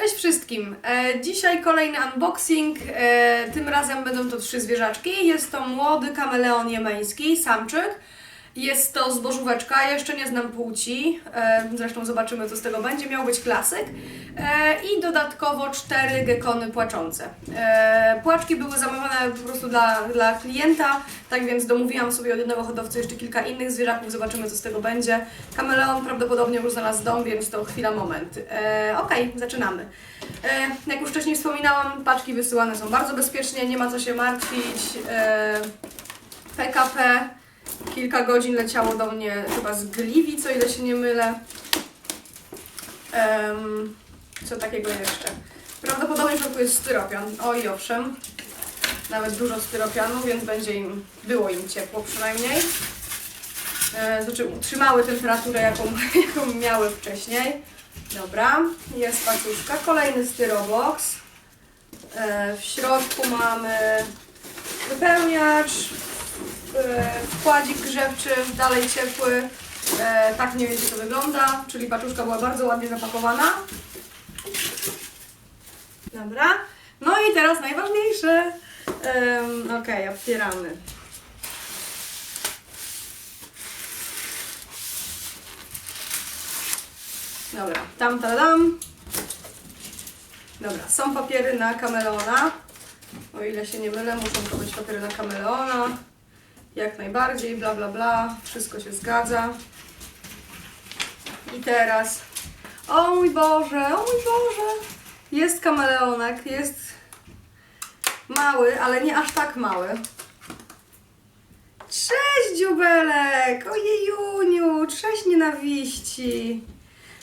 Cześć wszystkim! E, dzisiaj kolejny unboxing. E, tym razem będą to trzy zwierzaczki. Jest to młody kameleon jemeński, samczyk. Jest to zbożóweczka, jeszcze nie znam płci. E, zresztą zobaczymy, co z tego będzie. Miał być klasyk. E, I dodatkowo cztery gekony płaczące. E, płaczki były zamawiane po prostu dla, dla klienta, tak więc domówiłam sobie od jednego hodowcy jeszcze kilka innych zwierzaków. Zobaczymy, co z tego będzie. Kameleon prawdopodobnie już znalazł dom, więc to chwila, moment. Okej, zaczynamy. Jak już wcześniej wspominałam, paczki wysyłane są bardzo bezpiecznie, nie ma co się martwić. PKP kilka godzin leciało do mnie chyba z Gliwic, o ile się nie mylę. Em, co takiego jeszcze? Prawdopodobnie w jest styropian. O i owszem. Nawet dużo styropianu, więc będzie im, było im ciepło przynajmniej. E, znaczy utrzymały temperaturę, jaką, jaką miały wcześniej. Dobra, jest paczuszka. Kolejny styrobox. E, w środku mamy wypełniacz, wkładzik grzewczy, dalej ciepły. E, tak mniej więcej to wygląda, czyli paczuszka była bardzo ładnie zapakowana. Dobra. No i teraz najważniejsze. Um, Okej, otwieramy. Dobra, tam, tam. Dobra, są papiery na kameleona. O ile się nie mylę, muszą to być papiery na kameleona. Jak najbardziej, bla bla bla. Wszystko się zgadza. I teraz. O mój Boże, o mój Boże. Jest kameleonek, jest mały, ale nie aż tak mały. Cześć dziubelek! Ojejuniu, cześć nienawiści.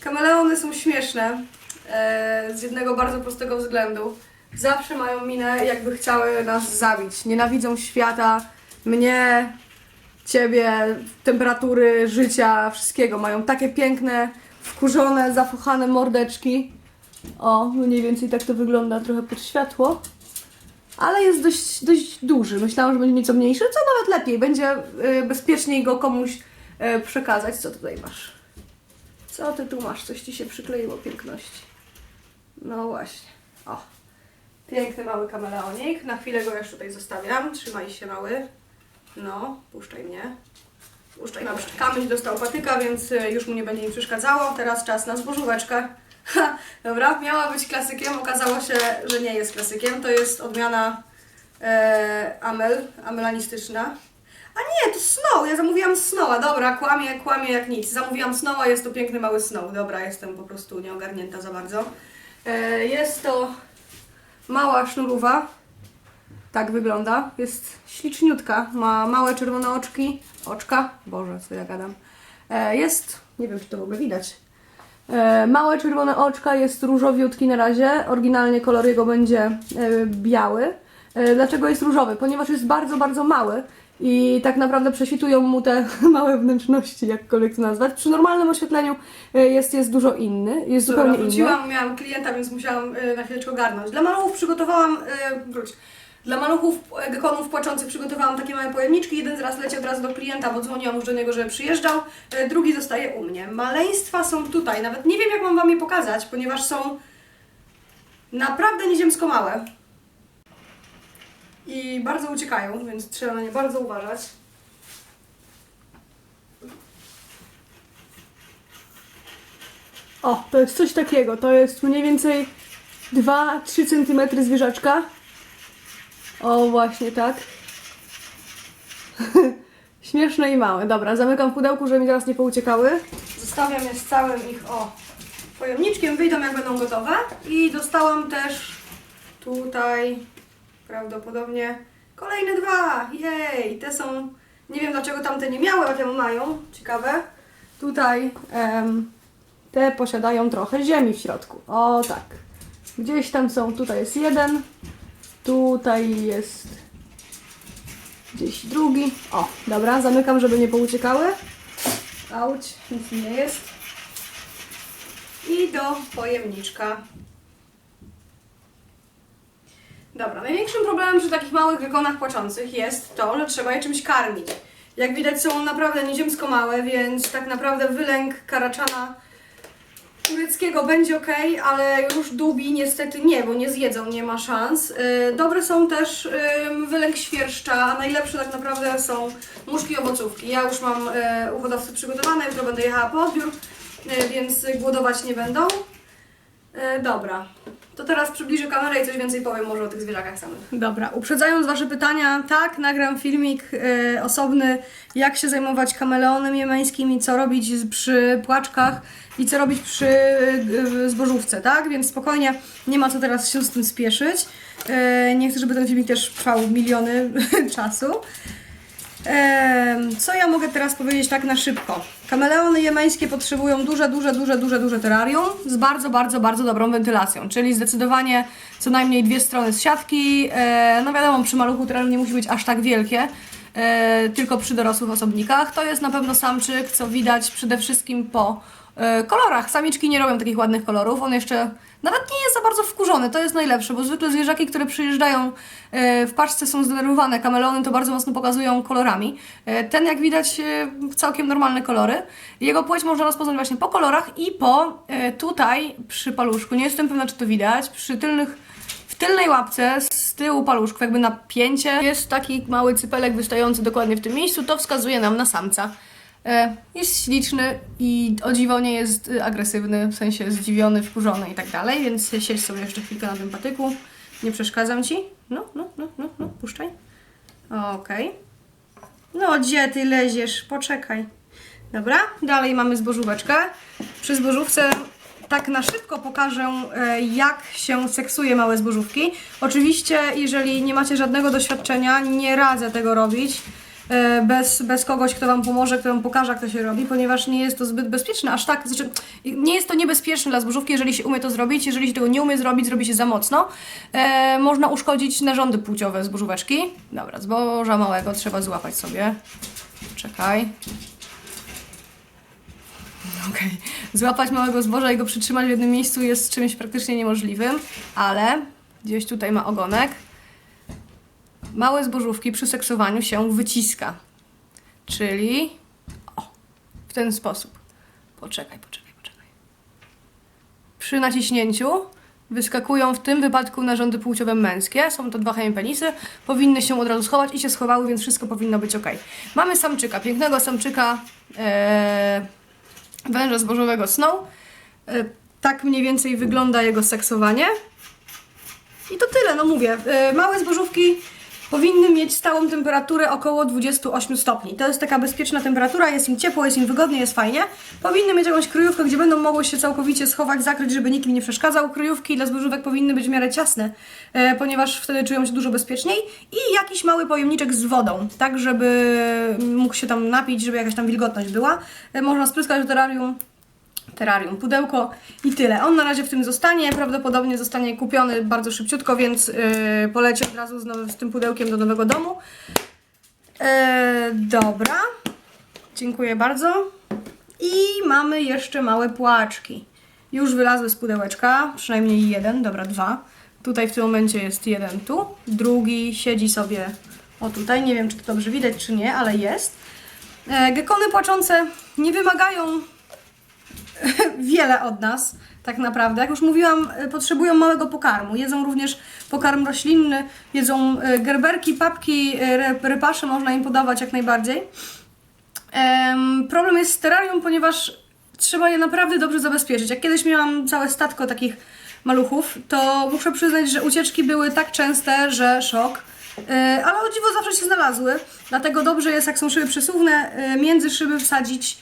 Kameleony są śmieszne e, z jednego bardzo prostego względu. Zawsze mają minę, jakby chciały nas zabić. Nienawidzą świata, mnie, ciebie, temperatury, życia, wszystkiego. Mają takie piękne, wkurzone, zafuchane mordeczki. O, mniej więcej tak to wygląda trochę pod światło. Ale jest dość, dość duży. Myślałam, że będzie nieco mniejszy, co nawet lepiej. Będzie y, bezpieczniej go komuś y, przekazać. Co tutaj masz? Co ty tu masz? Coś ci się przykleiło piękności. No właśnie. O. Piękny mały kameleonik. Na chwilę go już tutaj zostawiam. Trzymaj się mały. No, puszczaj mnie. Puszczaj. Dobrze. Kamyś dostał patyka, więc y, już mu nie będzie mi przeszkadzało. Teraz czas na zbożóweczkę. Dobra, miała być klasykiem. Okazało się, że nie jest klasykiem. To jest odmiana e, Amel, amelanistyczna. A nie, to Snow. Ja zamówiłam Snowa. Dobra, kłamie, kłamie jak nic. Zamówiłam Snowa, jest to piękny mały Snow. Dobra, jestem po prostu nieogarnięta za bardzo. E, jest to mała sznurowa. Tak wygląda. Jest śliczniutka. Ma małe czerwone oczki. Oczka. Boże, co ja gadam. E, jest, nie wiem czy to w ogóle widać. E, małe czerwone oczka, jest różowiutki na razie. Oryginalnie kolor jego będzie e, biały. Dlaczego jest różowy? Ponieważ jest bardzo, bardzo mały i tak naprawdę prześwitują mu te małe wnętrzności, jakkolwiek to nazwać. Przy normalnym oświetleniu jest, jest dużo inny, jest zupełnie inny. wróciłam, miałam klienta, więc musiałam na chwileczkę ogarnąć. Dla maluchów przygotowałam, wróć, dla maluchów y, gekonów płaczących przygotowałam takie małe pojemniczki. Jeden z raz leci od razu do klienta, bo dzwoniłam już do niego, żeby przyjeżdżał. Y, drugi zostaje u mnie. Maleństwa są tutaj. Nawet nie wiem, jak mam Wam je pokazać, ponieważ są naprawdę nieziemsko małe. I bardzo uciekają, więc trzeba na nie bardzo uważać. O, to jest coś takiego. To jest mniej więcej 2-3 cm zwierzaczka. O, właśnie tak. Śmieszne i małe. Dobra, zamykam w pudełku, żeby mi teraz nie pouciekały. Zostawiam je z całym ich o pojemniczkiem, wyjdą jak będą gotowe. I dostałam też tutaj prawdopodobnie kolejne dwa. Jej, te są, nie wiem dlaczego tamte nie miały, te mają, ciekawe. Tutaj em, te posiadają trochę ziemi w środku. O, tak. Gdzieś tam są, tutaj jest jeden. Tutaj jest gdzieś drugi. O, dobra, zamykam, żeby nie pouciekały. Auć, nic nie jest. I do pojemniczka. Dobra, największym problemem przy takich małych gekonach płaczących jest to, że trzeba je czymś karmić. Jak widać są naprawdę nieziemsko małe, więc tak naprawdę wylęk karaczana tureckiego będzie ok, ale już dubi niestety nie, bo nie zjedzą, nie ma szans. Yy, dobre są też wylęk świerszcza, a najlepsze tak naprawdę są muszki owocówki. Ja już mam yy, u hodowcy przygotowane, jutro będę jechała po odbiór, yy, więc głodować nie będą. Dobra, to teraz przybliżę kamerę i coś więcej powiem może o tych zwierzakach samych. Dobra, uprzedzając Wasze pytania, tak, nagram filmik yy, osobny, jak się zajmować kameleonem jemeńskim i co robić przy płaczkach i co robić przy yy, zbożówce, tak? Więc spokojnie, nie ma co teraz się z tym spieszyć. Yy, nie chcę, żeby ten filmik też trwał miliony czasu. Co ja mogę teraz powiedzieć tak na szybko? Kameleony jemeńskie potrzebują duże, duże, duże, duże, duże terrarium z bardzo, bardzo, bardzo dobrą wentylacją, czyli zdecydowanie co najmniej dwie strony z siatki. E, No wiadomo, przy maluchu terrarium nie musi być aż tak wielkie, tylko przy dorosłych osobnikach. To jest na pewno samczyk, co widać przede wszystkim po e, kolorach. Samiczki nie robią takich ładnych kolorów, on jeszcze nawet nie jest za bardzo wkurzony, to jest najlepsze, bo zwykle zwierzaki, które przyjeżdżają e, w paczce są zdenerwowane, kameleony to bardzo mocno pokazują kolorami. E, Ten jak widać e, całkiem normalne kolory. Jego płeć można rozpoznać właśnie po kolorach i po e, tutaj przy paluszku, nie jestem pewna czy to widać, przy tylnych w tylnej łapce z tyłu paluszku, jakby na pięcie, jest taki mały cypelek wystający dokładnie w tym miejscu. To wskazuje nam na samca. E, Jest śliczny i o dziwo nie jest y, agresywny, w sensie zdziwiony, wkurzony i tak dalej, więc siedź sobie jeszcze chwilkę na tym patyku. Nie przeszkadzam ci. No, no, no, no, no, puszczaj. Okej. No, gdzie ty leziesz? Poczekaj. Dobra, dalej mamy zbożóweczkę. Przy zbożówce tak na szybko pokażę, e, jak się seksuje małe zbożówki. Oczywiście, jeżeli nie macie żadnego doświadczenia, nie radzę tego robić e, bez, bez kogoś, kto Wam pomoże, kto Wam pokaże, jak to się robi, ponieważ nie jest to zbyt bezpieczne, aż tak, znaczy nie jest to niebezpieczne dla zbożówki, jeżeli się umie to zrobić, jeżeli się tego nie umie zrobić, zrobi się za mocno, e, można uszkodzić narządy płciowe zbożóweczki. Dobra, zboża małego trzeba złapać sobie. Czekaj. Okej. Złapać małego zboża i go przytrzymać w jednym miejscu jest czymś praktycznie niemożliwym, ale gdzieś tutaj ma ogonek. Małe zbożówki przy seksowaniu się wyciska. Czyli o, w ten sposób. Poczekaj, poczekaj, poczekaj. Przy naciśnięciu wyskakują w tym wypadku narządy płciowe męskie. Są to dwa hemipenisy. Powinny się od razu schować i się schowały, więc wszystko powinno być ok. Mamy samczyka, pięknego samczyka. Ee, węża zbożowego Snow. E, Tak mniej więcej wygląda jego seksowanie. I to tyle, no mówię. e, Małe zbożówki powinny mieć stałą temperaturę około 28 stopni. To jest taka bezpieczna temperatura, jest im ciepło, jest im wygodnie, jest fajnie. Powinny mieć jakąś kryjówkę, gdzie będą mogły się całkowicie schować, zakryć, żeby nikt im nie przeszkadzał. Kryjówki dla zbożówek powinny być w miarę ciasne, e, ponieważ wtedy czują się dużo bezpieczniej. I jakiś mały pojemniczek z wodą, tak żeby mógł się tam napić, żeby jakaś tam wilgotność była. E, Można spryskać do terrarium terrarium, pudełko i tyle. On na razie w tym zostanie, prawdopodobnie zostanie kupiony bardzo szybciutko, więc yy, od razu z, z tym pudełkiem do nowego domu. E, dobra, dziękuję bardzo. I mamy jeszcze małe płaczki. Już wylazły z pudełeczka, przynajmniej jeden, dobra, dwa. Tutaj w tym momencie jest jeden tu, drugi siedzi sobie o tutaj. Nie wiem, czy to dobrze widać, czy nie, ale jest. E, gekony płaczące nie wymagają wiele od nas, tak naprawdę. Jak już mówiłam, y, potrzebują małego pokarmu. Jedzą również pokarm roślinny, jedzą y, gerberki, papki, re- rypasze można im podawać jak najbardziej. Em, problem jest z terrarium, ponieważ trzeba je naprawdę dobrze zabezpieczyć. Jak kiedyś miałam całe statko takich maluchów, to muszę przyznać, że ucieczki były tak częste, że szok. Ale o dziwo zawsze się znalazły, dlatego dobrze jest, jak są szyby przesuwne, między szyby wsadzić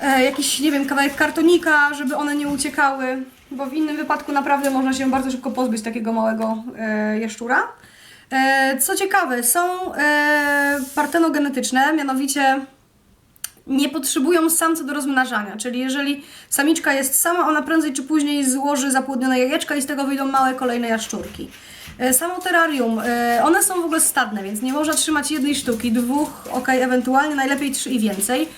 e, jakiś, nie wiem, kawałek kartonika, żeby one nie uciekały, bo w innym wypadku naprawdę można się bardzo szybko pozbyć takiego małego e, jaszczura. E, co ciekawe, są e, partenogenetyczne, mianowicie nie potrzebują samca do rozmnażania, czyli jeżeli samiczka jest sama, ona prędzej czy później złoży zapłodnione jajeczka i z tego wyjdą małe kolejne jaszczurki. E, Samo terrarium, e, one są w ogóle stadne, więc nie można trzymać jednej sztuki, dwóch, ok, ewentualnie najlepiej trzy i więcej.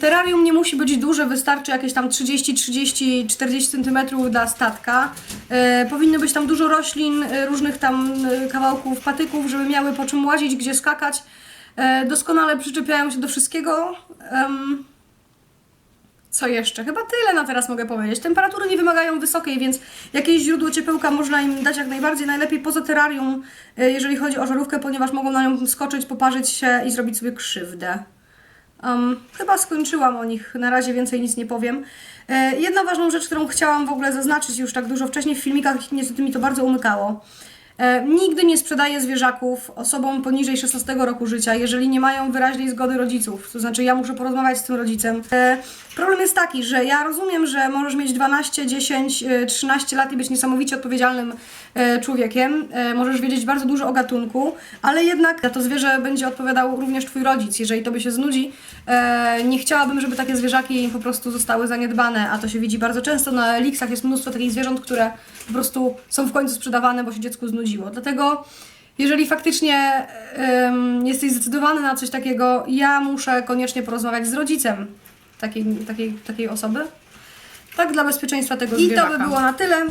Terrarium nie musi być duże, wystarczy jakieś tam 30, 30, 40 cm dla statka. E, powinno być tam dużo roślin, e, różnych tam e, kawałków, patyków, żeby miały po czym łazić, gdzie skakać. Doskonale przyczepiają się do wszystkiego. Co jeszcze? Chyba tyle na teraz mogę powiedzieć. Temperatury nie wymagają wysokiej, więc jakieś źródło ciepełka można im dać jak najbardziej. Najlepiej poza terrarium, jeżeli chodzi o żarówkę, ponieważ mogą na nią skoczyć, poparzyć się i zrobić sobie krzywdę. Um, chyba skończyłam o nich, na razie więcej nic nie powiem. E, jedna ważną rzecz, którą chciałam w ogóle zaznaczyć już tak dużo wcześniej w filmikach, niestety mi to bardzo umykało. E, nigdy nie sprzedaję zwierzaków osobom poniżej 16 roku życia, jeżeli nie mają wyraźnej zgody rodziców. To znaczy, ja muszę porozmawiać z tym rodzicem. E, problem jest taki, że ja rozumiem, że możesz mieć 12, 10, e, 13 lat i być niesamowicie odpowiedzialnym e, człowiekiem. Możesz wiedzieć bardzo dużo o gatunku, ale jednak to zwierzę będzie odpowiadał również Twój rodzic. Jeżeli to by się znudzi, nie chciałabym, żeby takie zwierzaki po prostu zostały zaniedbane, a to się widzi bardzo często na Elixach. Jest mnóstwo takich zwierząt, które po prostu są w końcu sprzedawane, bo się dziecku Dlatego jeżeli faktycznie em, jesteś zdecydowany na coś takiego, ja muszę koniecznie porozmawiać z rodzicem takiej, takiej, takiej osoby. Tak dla bezpieczeństwa tego I to zwierzaka. by by było na tyle. Em,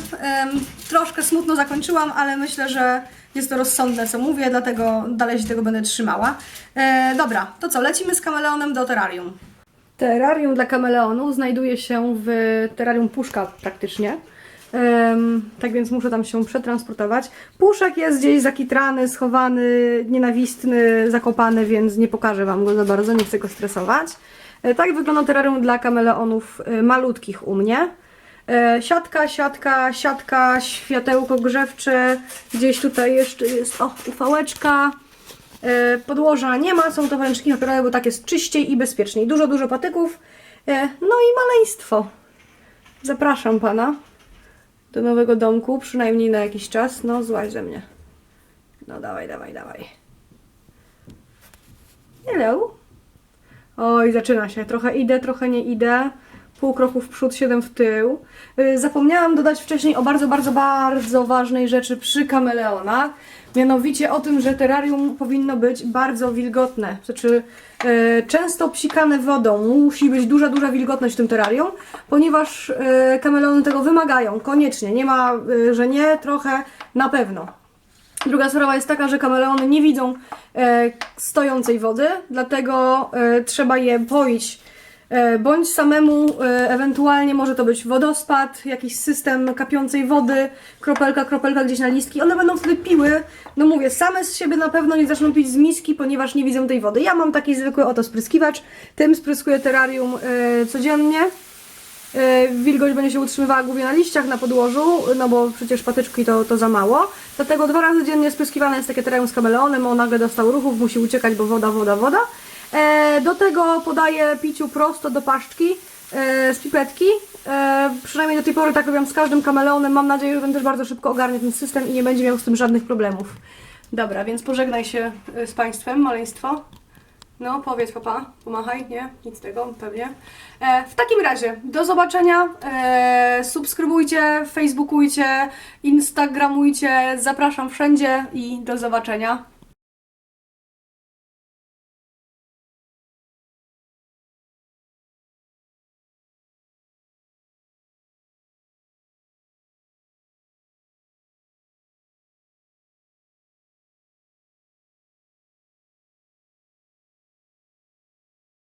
troszkę smutno zakończyłam, ale myślę, że jest to rozsądne, co mówię, dlatego dalej się tego będę trzymała. E, dobra, to co, lecimy z kameleonem do terrarium. Terrarium dla kameleonu znajduje się w terrarium puszka praktycznie. Em, tak więc muszę tam się przetransportować. Puszek jest gdzieś zakitrany, schowany, nienawistny, zakopany, więc nie pokażę Wam go za bardzo, nie chcę go stresować. E, tak wygląda terrarium dla kameleonów e, malutkich u mnie. E, Siatka, siatka, siatka, światełko grzewcze, gdzieś tutaj jeszcze jest, o, ufałeczka. E, Podłoża nie ma, są to ręczki papierowe, bo tak jest czyściej i bezpieczniej. Dużo, dużo patyków. E, No i maleństwo. Zapraszam Pana do nowego domku, przynajmniej na jakiś czas. No, złaź ze mnie. No, dawaj, dawaj, dawaj. Hello. Oj, zaczyna się. Trochę idę, trochę nie idę. Pół kroku w przód, siedem w tył. Yy, Zapomniałam dodać wcześniej o bardzo, bardzo, bardzo ważnej rzeczy przy kameleonach. Mianowicie o tym, że terrarium powinno być bardzo wilgotne. Znaczy, często psikane wodą. Musi być duża, duża wilgotność w tym terrarium, ponieważ yy, kameleony tego wymagają. Koniecznie. Nie ma, yy, że nie, trochę, na pewno. Druga sprawa jest taka, że kameleony nie widzą e, stojącej wody, dlatego e, trzeba je poić e, bądź samemu, e, ewentualnie może to być wodospad, jakiś system kapiącej wody, kropelka, kropelka gdzieś na listki. One będą wtedy piły, no mówię, same z siebie na pewno nie zaczną pić z miski, ponieważ nie widzą tej wody. Ja mam taki zwykły oto spryskiwacz, tym spryskuję terrarium e, codziennie. E, Wilgoć będzie się utrzymywała głównie na liściach, na podłożu, no bo przecież patyczki to, to za mało. Dlatego dwa razy dziennie spryskiwane jest takie terrarium z kameleonem, on nagle dostał ruchów, musi uciekać, bo woda, woda, woda. E, do tego podaję piciu prosto do paszczki e, z pipetki. E, przynajmniej do tej pory tak robiłam z każdym kameleonem. Mam nadzieję, że ten też bardzo szybko ogarnie ten system i nie będzie miał z tym żadnych problemów. Dobra, więc pożegnaj się z Państwem, maleństwo. No, powiedz papa, pomachaj, nie? Nic tego, pewnie. E, w takim razie, do zobaczenia. E, subskrybujcie, facebookujcie, instagramujcie, zapraszam wszędzie i do zobaczenia.